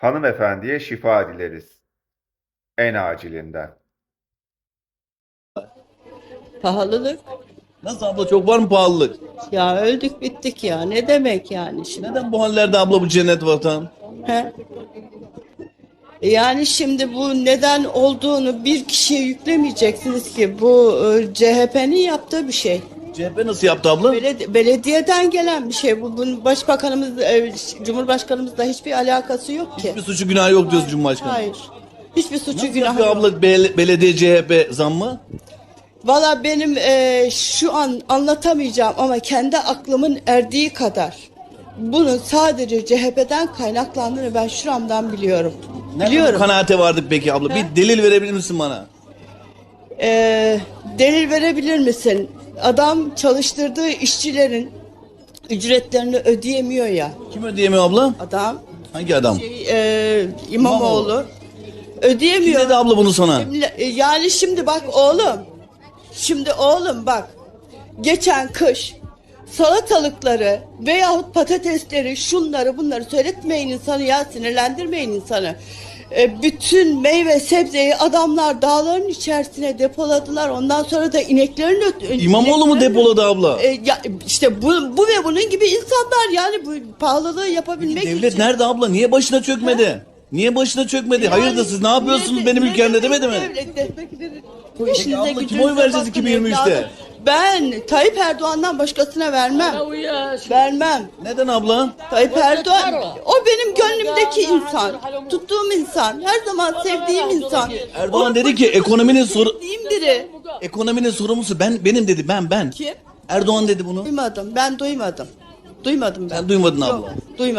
Hanımefendiye şifa dileriz. En acilinden. Pahalılık. Nasıl abla çok var mı pahalılık? Ya öldük bittik ya. Ne demek yani şimdi? Neden bu hallerde abla bu cennet vatan? He? Yani şimdi bu neden olduğunu bir kişiye yüklemeyeceksiniz ki. Bu e, CHP'nin yaptığı bir şey. CHP nasıl yaptı abla? Beledi- belediyeden gelen bir şey. Bu bunun başbakanımız, e, cumhurbaşkanımızla hiçbir alakası yok ki. Hiçbir suçu günahı yok diyoruz Cumhurbaşkanı. Hayır. Hiçbir suçu Nasıl günahı yapıyor yok. abla bel- belediye CHP zammı? Valla benim e, şu an anlatamayacağım ama kendi aklımın erdiği kadar bunun sadece CHP'den kaynaklandığını ben şuramdan biliyorum. Nereden bu biliyorum. kanaate vardık peki abla? Bir delil verebilir misin bana? E, delil verebilir misin? Adam çalıştırdığı işçilerin ücretlerini ödeyemiyor ya. Kim ödeyemiyor abla? Adam Hangi adam? şey, e, İmamoğlu ödeyemiyor. Kim dedi abla bunu sana? Şimdi- e, Yani şimdi bak oğlum. Şimdi oğlum bak. Geçen kış salatalıkları veyahut patatesleri şunları bunları söyletmeyin insanı ya sinirlendirmeyin insanı. E, bütün meyve sebzeyi adamlar dağların içerisine depoladılar. Ondan sonra da ineklerin ö- İmamoğlu mu ineklerin- depoladı abla? E, ya, işte bu, bu ve bunun gibi insanlar yani bu pahalılığı yapabilmek Devlet için. nerede abla? Niye başına çökmedi? Niye başına çökmedi? Hayırdır siz ne yapıyorsunuz Ne- benim ülkemde demedi mi? devlet? Bu işinize abla, kime gücünüze oy vereceğiz bakın 2023'te? evladım. Ben Tayyip Erdoğan'dan başkasına vermem. Vermem. Neden abla? Tayyip Erdoğan o benim gönlümdeki insan. Tuttuğum insan. Her zaman sevdiğim insan. Erdoğan dedi ki ekonominin soru Sevdiğim biri. ekonominin sorumlusu ben benim dedi ben ben. Kim? Erdoğan dedi bunu. Duymadım. Ben duymadım. Duymadım ben. Sen duymadın abla. Yok, duymadım.